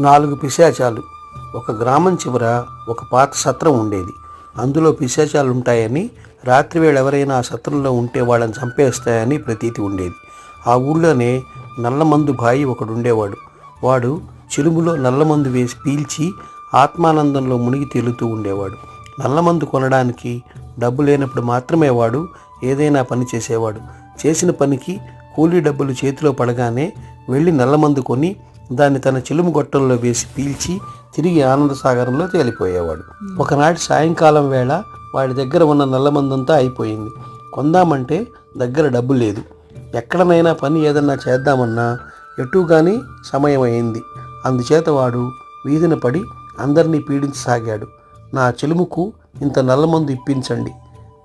నాలుగు పిశాచాలు. ఒక గ్రామం చివర ఒక పాత సత్రం ఉండేది. అందులో పిశాచాలు ఉంటాయని రాత్రివేళ ఎవరైనా ఆ సత్రంలో ఉంటే వాళ్ళని చంపేస్తాయని ప్రతీతి ఉండేది. ఆ ఊళ్ళోనే నల్లమందు బాయి ఒకడు ఉండేవాడు వాడు చిలుములో నల్లమందు వేసి పీల్చి ఆత్మానందంలో మునిగి తేలుతూ ఉండేవాడు. నల్లమందు కొనడానికి డబ్బు లేనప్పుడు మాత్రమే వాడు ఏదైనా పని చేసేవాడు. చేసిన పనికి కూలీ డబ్బులు చేతిలో పడగానే వెళ్ళి నల్లమందు కొని దాన్ని తన చిలుము గొట్టంలో వేసి పీల్చి తిరిగి ఆనంద సాగరంలో తేలిపోయేవాడు. ఒకనాటి సాయంకాలం వేళ వాడి దగ్గర ఉన్న నల్లమందంతా అయిపోయింది. కొందామంటే దగ్గర డబ్బు లేదు. ఎక్కడనైనా పని ఏదన్నా చేద్దామన్నా ఎటు కానీ సమయం అయింది అందుచేత వాడు వీధిన పడి అందరినీ పీడించసాగాడు. నా చెలుముకు ఇంత నల్లమందు ఇప్పించండి.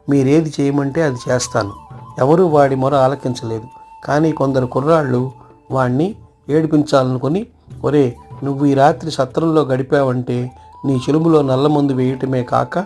మీరేది చేయమంటే అది చేస్తాను. ఎవరూ వాడి మొర ఆలకించలేదు. కానీ కొందరు కుర్రాళ్ళు వాణ్ణి ఏడిపించాలనుకుని ఒరే నువ్వు ఈ రాత్రి సత్రంలో గడిపావంటే నీ చెలుములో నల్లమందు వేయటమే కాక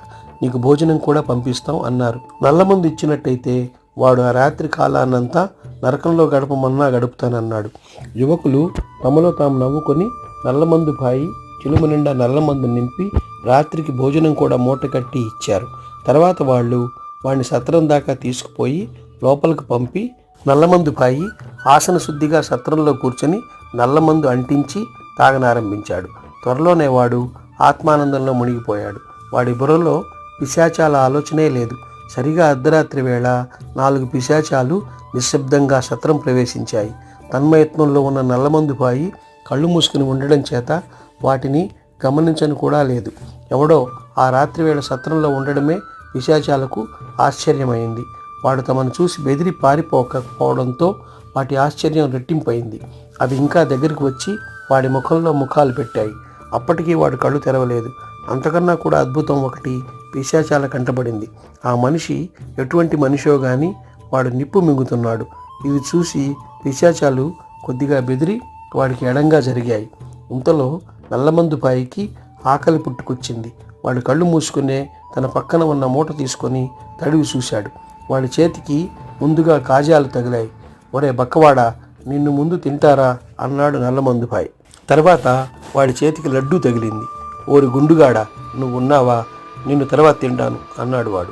నీకు భోజనం కూడా పంపిస్తాం అన్నారు. నల్లమందు ఇచ్చినట్టయితే వాడు ఆ రాత్రి కాలాన్నంతా నరకంలో గడపమన్నా గడుపుతానన్నాడు. యువకులు తమలో తాము నవ్వుకొని నల్లమందు పాయి చిలుము నిండా నల్లమందు నింపి రాత్రికి భోజనం కూడా మూట కట్టి ఇచ్చారు. తర్వాత వాళ్ళు వాడిని సత్రం దాకా తీసుకుపోయి లోపలికి పంపి నల్లమందు పాయి ఆసన శుద్ధిగా సత్రంలో కూర్చొని నల్లమందు అంటించి తాగనారంభించాడు. త్వరలోనే వాడు ఆత్మానందంలో మునిగిపోయాడు. వాడి బుర్రలో పిశాచాల ఆలోచనే లేదు. సరిగా అర్ధరాత్రి వేళ నాలుగు పిశాచాలు నిశ్శబ్దంగా సత్రం ప్రవేశించాయి. తన్మయత్నంలో ఉన్న నల్లమందు పాయి కళ్ళు మూసుకుని ఉండడం చేత వాటిని గమనించను కూడా లేదు. ఎవడో ఆ రాత్రి వేళ సత్రంలో ఉండడమే పిశాచాలకు ఆశ్చర్యమైంది. వాడు తమను చూసి బెదిరి పారిపోకపోవడంతో వాటి ఆశ్చర్యం రెట్టింపైంది. అవి ఇంకా దగ్గరికి వచ్చి వాడి ముఖంలో ముఖాలు పెట్టాయి. అప్పటికీ వాడు కళ్ళు తెరవలేదు. అంతకన్నా కూడా అద్భుతం ఒకటి పిశాచాల కంటబడింది. ఆ మనిషి ఎటువంటి మనిషో గాని వాడు నిప్పు మింగుతున్నాడు. ఇది చూసి పిశాచాలు కొద్దిగా బెదిరి వాడికి ఎడంగా జరిగాయి. ఇంతలో నల్లమందు పాయికి ఆకలి పుట్టుకొచ్చింది. వాడు కళ్ళు మూసుకునే తన పక్కన ఉన్న మూట తీసుకొని తడివి చూశాడు. వాడి చేతికి ముందుగా కాజాలు తగిలాయి. ఒరే బక్కవాడా నిన్ను ముందు తింటారా? అన్నాడు నల్లమందుపాయి. తర్వాత వాడి చేతికి లడ్డూ తగిలింది. ఓరి గుండుగాడ నువ్వు ఉన్నావా నిన్ను తర్వాత తింటాను అన్నాడు వాడు.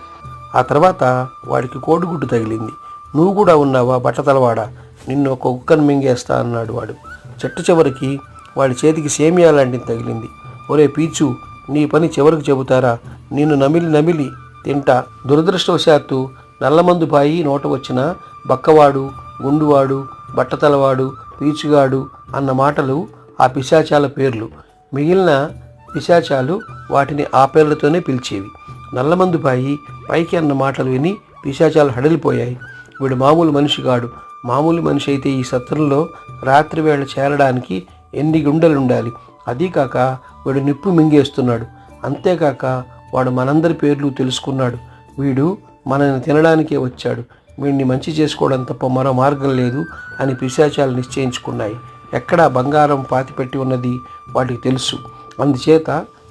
ఆ తర్వాత వాడికి కోడిగుడ్డు తగిలింది. నువ్వు కూడా ఉన్నావా బట్టతలవాడా? నిన్ను ఒక కుక్కను మింగేస్తా అన్నాడు వాడు. చెట్టు చివరికి వాడి చేతికి సేమియా లాంటిది తగిలింది. ఒరే పీచు నీ పని చివరికి చెబుతారా? నిన్ను నమిలి నమిలి తింటా. దురదృష్టవశాత్తు నల్లమందుపాయి నోట వచ్చిన బక్కవాడు గుండువాడు బట్టతలవాడు పీచుగాడు అన్న మాటలు ఆ పిశాచాల పేర్లు. మిగిలిన పిశాచాలు వాటిని ఆ పేర్లతోనే పిలిచేవి. నల్లమందుపాయి పైకి అన్న మాటలు విని పిశాచాలు హడలిపోయాయి. వీడు మామూలు మనిషి కాడు. మామూలు మనిషి అయితే ఈ సత్రంలో రాత్రి వేళ చేరడానికి ఎన్ని గుండెలుండాలి? అదీ కాక వీడు నిప్పు మింగేస్తున్నాడు. అంతేకాక వాడు మనందరి పేర్లు తెలుసుకున్నాడు. వీడు మనల్ని తినడానికే వచ్చాడు. వీడిని మంచి చేసుకోవడం తప్ప మరో మార్గం లేదు అని పిశాచాలు నిశ్చయించుకున్నాయి. ఎక్కడా బంగారం పాతిపెట్టి ఉన్నది వాటికి తెలుసు. అందుచేత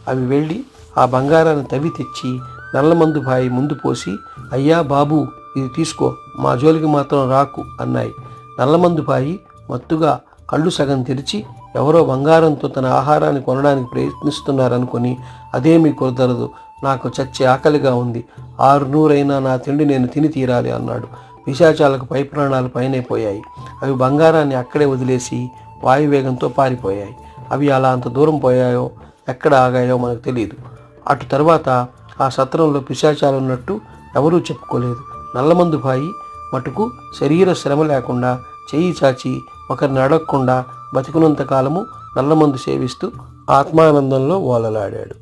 అవి వెళ్ళి ఆ బంగారాన్ని తవ్వి తెచ్చి నల్లమందు బాయి ముందు పోసి అయ్యా బాబు ఇది తీసుకో మా జోలికి మాత్రం రాకు అన్నాయి. నల్లమందు బాయి మత్తుగా కళ్ళు సగం తెరిచి ఎవరో బంగారంతో తన ఆహారాన్ని కొనడానికి ప్రయత్నిస్తున్నారనుకొని అదేమీ కుదరదు. నాకు చచ్చే ఆకలిగా ఉంది. ఆరు నూరైనా నా తిండి నేను తిని తీరాలి అన్నాడు. విశాచాలకు పై ప్రాణాలు పైనే పోయాయి. అవి బంగారాన్ని అక్కడే వదిలేసి వాయువేగంతో పారిపోయాయి. అవి అలా అంత దూరం పోయాయో ఎక్కడ ఆగాయో మనకు తెలియదు అటు తర్వాత ఆ సత్రంలో పిశాచాలు ఉన్నట్టు ఎవరూ చెప్పుకోలేదు. నల్లమందు బాయి మటుకు శరీర శ్రమ లేకుండా చెయ్యి చాచి ఒకరిని అడగకుండా బతికున్నంత కాలము నల్లమందు సేవిస్తూ ఆత్మానందంలో ఓలలాడాడు.